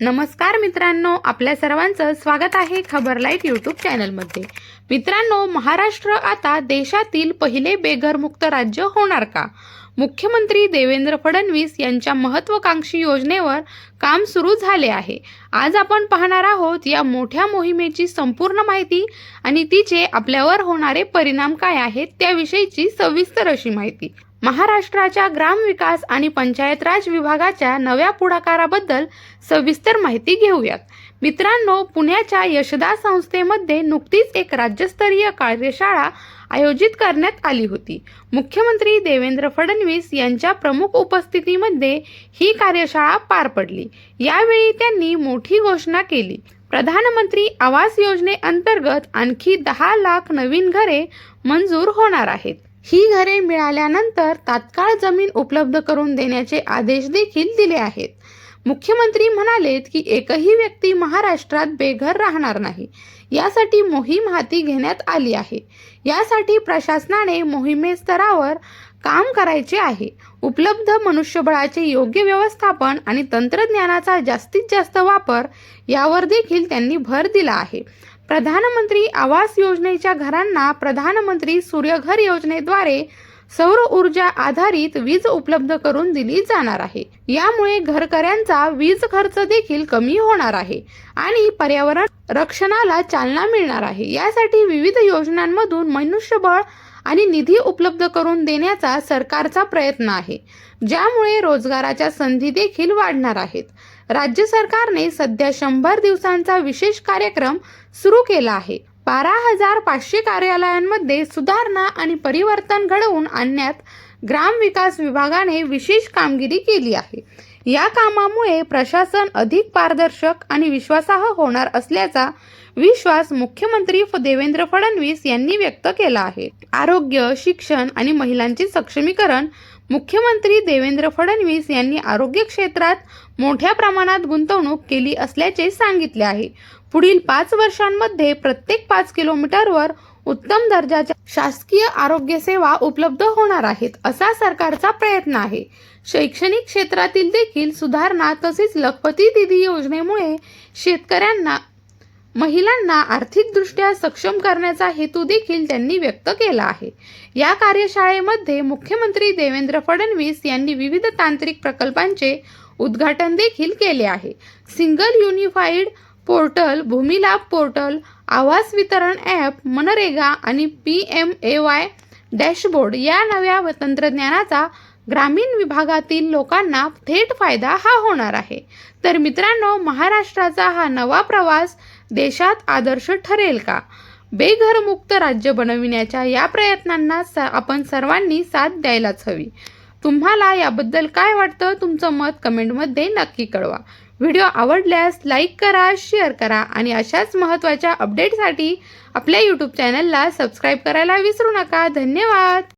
नमस्कार मित्रांनो आपल्या सर्वांचं स्वागत आहे खबर लाइट यूट्यूब चॅनलमध्ये. मित्रांनो महाराष्ट्र आता देशातील पहिले बेघरमुक्त राज्य होणार का? मुख्यमंत्री देवेंद्र फडणवीस यांच्या महत्त्वाकांक्षी योजनेवर काम सुरू झाले आहे. आज आपण पाहणार आहोत या मोठ्या मोहिमेची संपूर्ण माहिती आणि तिचे आपल्यावर होणारे परिणाम काय आहेत त्याविषयीची सविस्तर अशी माहिती. महाराष्ट्राच्या ग्रामविकास आणि पंचायत राज विभागाच्या नव्या पुढाकाराबद्दल सविस्तर माहिती घेऊयात. मित्रांनो पुण्याच्या यशदा संस्थेमध्ये नुकतीच एक राज्यस्तरीय कार्यशाळा आयोजित करण्यात आली होती. मुख्यमंत्री देवेंद्र फडणवीस यांच्या प्रमुख उपस्थितीमध्ये ही कार्यशाळा पार पडली. यावेळी त्यांनी मोठी घोषणा केली. प्रधानमंत्री आवास योजनेअंतर्गत आणखी दहा लाख नवीन घरे मंजूर होणार आहेत. ही घरे मिळाल्यानंतर तात्काळ जमीन उपलब्ध करून देण्याचे आदेश देखील दिले आहेत. मुख्यमंत्री म्हणालेत की एकही व्यक्ती महाराष्ट्रात बेघर राहणार नाही. यासाठी मोहीम हाती घेण्यात आली आहे. यासाठी प्रशासनाने मोहिमे स्तरावर काम करायचे आहे. उपलब्ध मनुष्यबळाचे योग्य व्यवस्थापन आणि तंत्रज्ञानाचा जास्तीत जास्त वापर यावर देखील त्यांनी भर दिला आहे. प्रधानमंत्री आवास योजनेच्या घरांना प्रधानमंत्री सूर्यघर योजनेद्वारे सौर ऊर्जा आधारित वीज उपलब्ध करून दिली जाणार आहे. यामुळे घरकऱ्यांचा वीज खर्च देखील कमी होणार आहे आणि पर्यावरण रक्षणाला चालना मिळणार आहे. यासाठी विविध योजनांमधून मनुष्यबळ आणि निधी उपलब्ध करून देण्याचा सरकारचा प्रयत्न आहे ज्यामुळे रोजगाराच्या संधी देखील वाढणार आहेत. राज्य सरकारने सध्या शंभर दिवसांचा विशेष कार्यक्रम सुरू केला आहे. बारा हजार पाचशे कार्यालयांमध्ये सुधारणा आणि परिवर्तन घडवून आणण्यात ग्रामविकास विभागाने विशेष कामगिरी केली आहे. या कामामुळे प्रशासन अधिक पारदर्शक आणि विश्वासार्ह होणार असल्याचा विश्वास मुख्यमंत्री फ- देवेंद्र फडणवीस यांनी व्यक्त केला आहे. आरोग्य शिक्षण आणि महिलांचे सक्षमीकरण मुख्यमंत्री देवेंद्र फडणवीस यांनी आरोग्य क्षेत्रात मोठ्या प्रमाणात गुंतवणूक केली असल्याचे सांगितले आहे. पुढील पाच वर्षांमध्ये प्रत्येक पाच किलोमीटरवर उत्तम दर्जाच्या शासकीय आरोग्य सेवा उपलब्ध होणार आहेत असा सरकारचा प्रयत्न आहे. शैक्षणिक क्षेत्रातील देखील सुधारणा तसेच लखपती दिदी योजनेमुळे शेतकऱ्यांना महिलांना आर्थिकदृष्ट्या सक्षम करण्याचा हेतू देखील त्यांनी व्यक्त केला आहे. या कार्यशाळेमध्ये मुख्यमंत्री देवेंद्र फडणवीस यांनी विविध तांत्रिक प्रकल्पांचे उद्घाटन देखील केले आहे. Single unified portal Bhumilabh portal Awas Vitaran app MNREGA आणि P M A Y dashboard या नव्या व तंत्रज्ञानाचा ग्रामीण विभागातील लोकांना थेट फायदा हा होणार आहे. तर मित्रांनो महाराष्ट्राचा हा नवा प्रवास देशात आदर्श ठरेल का? बेघरमुक्त राज्य बनविण्याच्या या प्रयत्नांना स आपण सर्वांनी साथ द्यायलाच हवी. तुम्हाला याबद्दल काय वाटतं तुमचं मत कमेंटमध्ये नक्की कळवा. व्हिडिओ आवडल्यास लाईक करा शेअर करा आणि अशाच महत्त्वाच्या अपडेटसाठी आपल्या यूट्यूब चॅनलला सबस्क्राईब करायला विसरू नका. धन्यवाद!